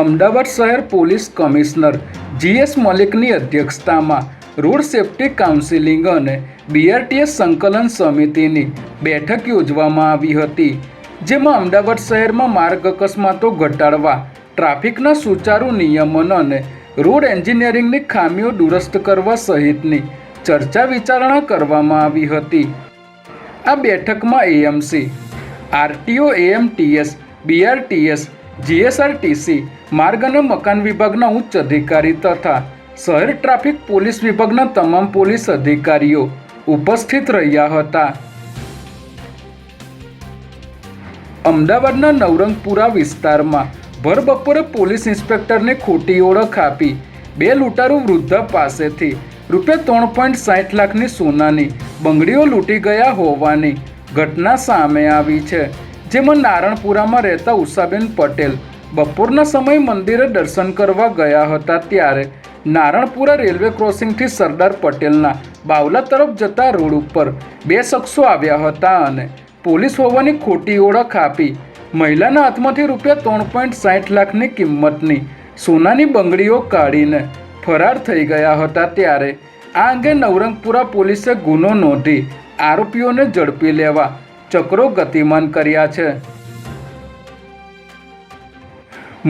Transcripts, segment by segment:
અમદાવાદ શહેર police commissioner GS મલિકની અધ્યક્ષતામાં રોડ સેફ્ટી કાઉન્સિલિંગ અને બીઆરટીએસ સંકલન સમિતિની બેઠક યોજવામાં આવી હતી, જેમાં અમદાવાદ શહેરમાં માર્ગ અકસ્માતો ઘટાડવા, ટ્રાફિકના સુચારુ નિયમન અને રોડ એન્જિનિયરિંગની ખામીઓ દુરસ્ત કરવા સહિતની ચર્ચા વિચારણા કરવામાં આવી હતી. આ બેઠકમાં AMC, RTO, AMTS, BRTS GSRTC, માર્ગ અને મકાન વિભાગના ઉચ્ચ અધિકારી તથા શહેર ટ્રાફિક પોલીસ વિભાગના તમામ પોલીસ અધિકારીઓ ઉપસ્થિત રહ્યા હતા. અમદાવાદના નવરંગપુરા વિસ્તારમાં ભર બપોરે પોલીસ ઇન્સ્પેક્ટરને ખોટી ઓળખ આપી બે લૂંટારૂ વૃદ્ધા પાસેથી રૂપિયા ત્રણ પોઈન્ટ સાઠ લાખની સોનાની બંગડીઓ લૂંટી ગયા હોવાની ઘટના સામે આવી છે. જેમાં નારણપુરામાં રહેતા ઉષાબેન પટેલ બપોરના સમયે મંદિરે દર્શન કરવા ગયા હતા ત્યારે નારણપુરા રેલવે ક્રોસિંગથી સરદાર પટેલના બાવલા તરફ જતા રોડ ઉપર બે શખ્સો આવ્યા હતા અને પોલીસ હોવાની ખોટી ઓળખ આપી મહિલાના હાથમાંથી રૂપિયા ત્રણ પોઈન્ટ સાઠ લાખની કિંમતની સોનાની બંગડીઓ કાઢીને ફરાર થઈ ગયા હતા ત્યારે આ અંગે નવરંગપુરા પોલીસે ગુનો નોંધી આરોપીઓને ઝડપી લેવા ચક્રો ગતિમાન કર્યા છે.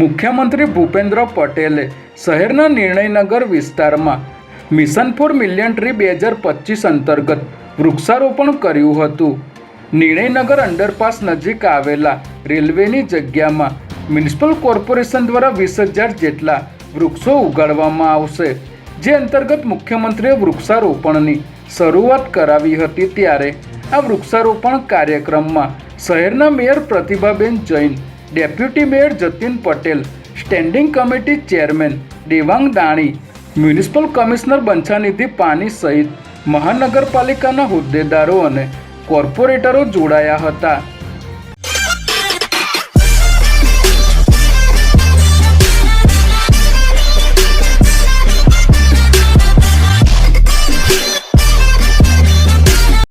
મુખ્યમંત્રી ભૂપેન્દ્ર પટેલે શહેરના નિર્ણયનગર વિસ્તારમાં મિશન ફોર મિલિયન ટ્રી બે હજાર પચીસ અંતર્ગત વૃક્ષારોપણ કર્યું હતું. નિર્ણયનગર અંડરપાસ નજીક આવેલા રેલવેની જગ્યામાં મ્યુનિસિપલ કોર્પોરેશન દ્વારા વીસ હજાર જેટલા વૃક્ષો ઉગાડવામાં આવશે, જે અંતર્ગત મુખ્યમંત્રીએ વૃક્ષારોપણની શરૂઆત કરાવી હતી ત્યારે આ વૃક્ષારોપણ કાર્યક્રમમાં શહેરના mayor Pratibhaben Jain, deputy mayor Jatin Patel, standing committee chairman Devang Dani, municipal commissioner Banchhanidhi Pani સહિત મહાનગરપાલિકાના હોદ્દેદારો અને કોર્પોરેટરો જોડાયા હતા.